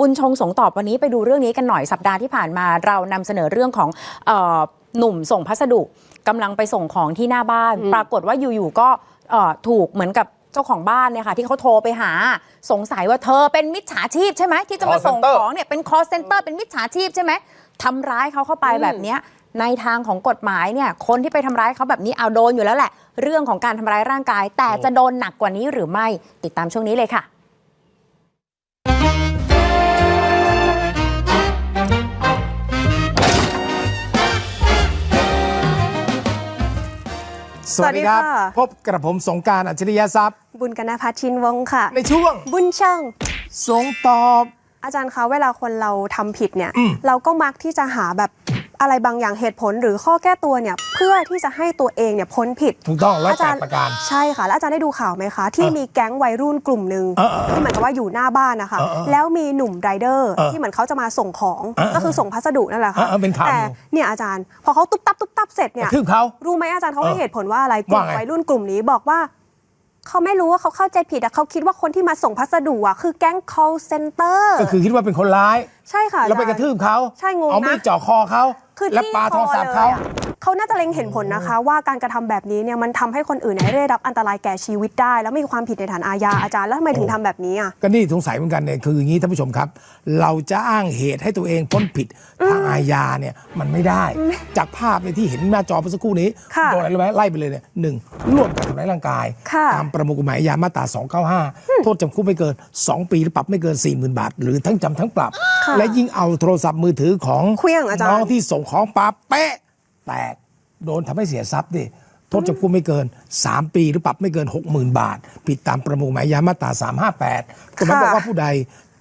บุญชงสงตอบวันนี้ไปดูเรื่องนี้กันหน่อยสัปดาห์ที่ผ่านมาเรานำเสนอเรื่องของเออหนุ่มส่งพัสดุกำลังไปส่งของที่หน้าบ้าน ปรากฏว่าอยู่ๆก็เอ่อถูกเหมือนกับเจ้าของบ้านเนี่ยค่ะที่เขาโทรไปหาสงสัยว่าเธอเป็นมิจฉาชีพใช่ไหมที่จะมา Call ส่ง center ของเนี่ยเป็น call center เป็นมิจฉาชีพใช่ไหมทำร้ายเขาเข้าไปแบบเนี้ยในทางของกฎหมายเนี่ยคนที่ไปทำร้ายเขาแบบนี้เอาโดนอยู่แล้วแหละ เรื่องของการทำร้ายร่างกาย แต่จะโดนหนักกว่านี้หรือไม่ติดตามช่วงนี้เลยค่ะ สวัสดีครับสวัสดีค่ะพบกระผมสงกรารอัจฉริยทรัพย์ บุญกนพัฒน์ชินวงศ์ค่ะ ในช่วง บุญช่างสงตอบ อาจารย์คะเวลาคนเราทำผิดเนี่ยอืมเราก็มักที่จะหาแบบ อะไรบางอย่างเหตุผลหรือข้อแก้ตัวเนี่ยเพื่อที่จะให้ตัวเองเนี่ยพ้นผิดถูกต้องร้อยอาแปจาดรย์ประการ ใช่ค่ะ แล้วอาจารย์ได้ดูข่าวไหมคะ ที่เออมีแก๊งวัยรุ่นกลุ่มหนึ่งเออเออเออที่เหมือนกับว่าอยู่หน้าบ้านนะคะเออเออแล้วมีหนุ่มไรเดอร์เออที่เหมือนเขาจะมาส่งของเออเออก็คือส่งพัสดุนั่นแหละค่ะเออเออเป็นข่าวแต่อยู่เนี่ยอาจารย์ พอเขาตุ๊บตับตุ๊บตับเสร็จกเนี่ยระทืบเขารู้ไหมอาจารย์เขาให้เออเหตุผลว่าอะไรกลุ่มว่าไงวัยรุ่นกลุ่มนี้บอกว่าเขาไม่รู้ว่าเขาเข้าใจผิดอะเขาคิดว่าคนที่มาส่งพัสดุอะคือแก๊ง call center ก็คือคิดว่าเป็นคนร้าย ใช่ค่ะ แล้วไปอากจาระทืบเขาใช่งงเอามีดนะจ่อคอเขาคือแล้วที่ปาโทรศัพท์คอเขาลยอะ เขาน่าจะเล็งเห็นผลนะคะ ว่าการกระทำแบบนี้เนี่ยมันทำให้คนอื่นเนี่ยได้รับอันตรายแก่ชีวิตได้ แล้วมีความผิดในฐานอาญาอาจารย์แล้วทำไมถึงทำแบบนี้อะก็นี่สงสัยเหมือนกันเนี่ยคืออย่างนี้ท่านผู้ชมครับ เราจะอ้างเหตุให้ตัวเองพ้นผิดทางอาญาเนี่ยมันไม่ได้ จากภาพเนี่ยที่เห็นหน้าจอเมื่อสักครู่นี้ค่ะโดนอะไรรู้ไหมไล่ไปเลยเนี่ยหนึ่งร่วมกันทำร้ายร่างกายค่ะตามประมวลกฎหมายอาญามาตรา295 โทษจำคุกไม่เกิน 2 ปีหรือปรับไม่เกิน 40,000 บาท หรือทั้งจำทั้งปรับค่ะและยิ่งเอาโทรศัพท์มือถือของเครื่องอาจารย์น้องที่ส่งของปาเป๊ะ แตกโดนทำให้เสียทรัพย์ดิโทษจำคุกไม่เกิน 3 ปีหรือปรับไม่เกิน 60,000 บาท ผิดตามประมวลกฎหมายอาญามาตรา358กฎหมายบอกว่าผู้ใด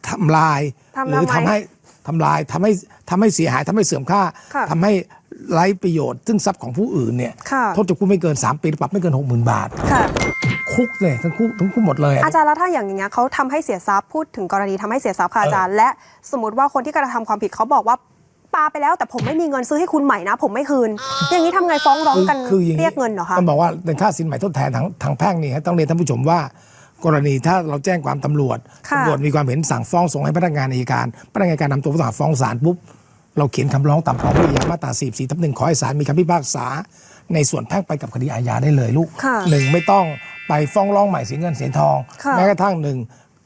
ทำลายทำหรือทำไมทำให้ทำลายทำให้ทำให้เสียหายทำให้เสื่อมค่าค่ะทำให้ไร้ประโยชน์ซึ่งทรัพย์ของผู้อื่นเนี่ยค่ะโทษจำคุกไม่เกิน 3 ปีหรือปรับไม่เกิน 60,000 บาทค่ะคุกเลยทั้งคุกทั้งคุกหมดเลยอะอาจารย์แล้วถ้าอย่างอย่างเงี้ยเขาทำให้เสียทรัพย์พูดถึงกรณีทำให้เสียทรัพย์ค่ะอาจารย์และสมมติว่าคนที่กระทำความผิดเขาบอกว่า ปาไปแล้วแต่ผมไม่มีเงินซื้อให้คุณใหม่นะ ผมไม่คืน อย่างนี้ทำไงฟ้องร้องกันคืออย่างเรียกเงินเหรอคะมันบอกว่าเป็นค่าสินใหม่ทดแทนทางทางแพ่งนี่ฮะต้องเรียนท่านผู้ชมว่า กรณีถ้าเราแจ้งความตำรวจค่ะตำรวจมีความเห็นสั่งฟ้องส่งให้พนักงานอัยการ พนักงานอัยการนำตัวผู้ต้องหาฟ้องศาลปุ๊บเราเขียนคำร้องตามพรบวิทยามาตรา44ทับหนึ่งขอให้ศาลมีคำพิพากษา ในส่วนแพ่งไปกับคดีอาญาได้เลยลูกค่ะหนึ่งไม่ต้องไปฟ้องร้องใหม่เสียเงินเสียทองค่ะแม้กระทั่งหนึ่ง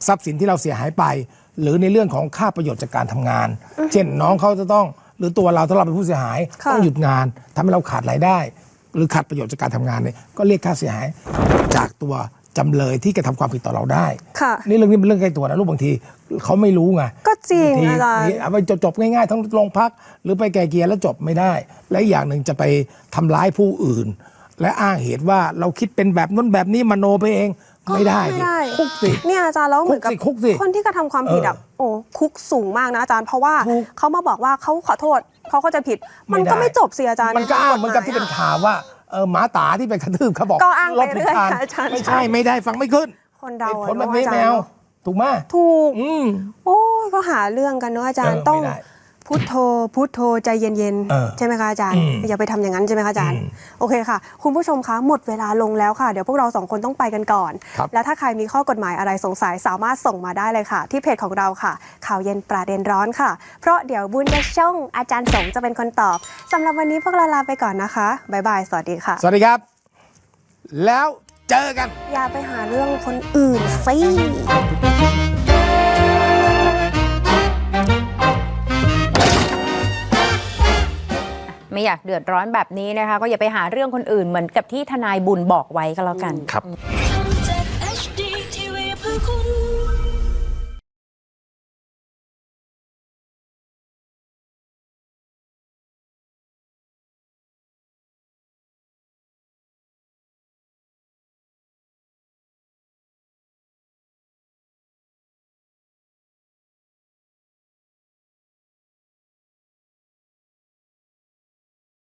ทรัพย์สินที่เราเสียหายไป หรือในเรื่องของค่าประโยชน์จากการทำงาน เช่นน้องเขาจะต้อง หรือตัวเราถ้าเราเป็นผู้เสียหายค่ะต้องหยุดงานทำให้เราขาดรายได้ หรือขาดประโยชน์จากการทำงานเนี่ยก็เรียกค่าเสียหายจากตัวจำเลยที่กระทำความผิดต่อเราได้ค่ะนี่เรื่องนี้เป็นเรื่องใกล้ตัวนะลูกบางทีเขาไม่รู้ไง ก็จริงบางทีอาจารย์เอาไปจบๆง่ายๆ ทั้งโรงพัก หรือไปแก่เกียร์แล้วจบไม่ได้ และอีกอย่างหนึ่งจะไปทำร้ายผู้อื่น และอ้างเหตุว่าเราคิดเป็นแบบนั้นแบบนี้มโนไปเอง ไม่ได้ไม่ดิได้ คุกสิ เนี่ยอาจารย์แล้วเหมือนกับคุกสิคุกสิคนที่กระทำความผิดอะเออโอ้คุกสูงมากนะอาจารย์เพราะว่าถูกเขามาบอกว่าเขาขอโทษเขาเข้าใจผิด มันไม่ได้ก็ไม่จบสิอาจารย์ มันก็อ้างเหมือนกับที่ใทเป็นฎหมายะข่าวว่าเออหมาตาที่ไปกระทืบเขาบอกก็อ้างไปรถผิดเรื่อยคันค่ะอาจารย์ไม่ใช่ไม่ได้ฟังไม่ขึ้น คนเราเหตุผลอะแบบเนาะนี้อาจารแมย์วเนาะถูกไหมถูกอืมโอ้ยก็หาเรื่องกันเนาะอาจารย์เออต้องไม่ได้ พุทโธพุทโธใจเย็นเออๆ ใช่ไหมคะอาจารย์ อืมอย่าไปทำอย่างนั้นใช่ไหมคะอาจารย์ อืมโอเคค่ะ คุณผู้ชมคะหมดเวลาลงแล้วค่ะ เดี๋ยวพวกเราสองคนต้องไปกันก่อน ครับ แล้วถ้าใครมีข้อกฎหมายอะไรสงสัยสามารถส่งมาได้เลยค่ะ ที่เพจของเราค่ะ ข่าวเย็นประเด็นร้อนค่ะ เพราะเดี๋ยวบุญจะช่องอาจารย์สงจะเป็นคนตอบสำหรับวันนี้พวกเราลาไปก่อนนะคะบ๊ายบายสวัสดีค่ะ สวัสดีครับ แล้วเจอกัน อย่าไปหาเรื่องคนอื่นสิ ไม่อยากเดือดร้อนแบบนี้นะคะ ก็อย่าไปหาเรื่องคนอื่นเหมือนกับที่ทนายบุญบอกไว้ก็แล้วกันครับ HD TV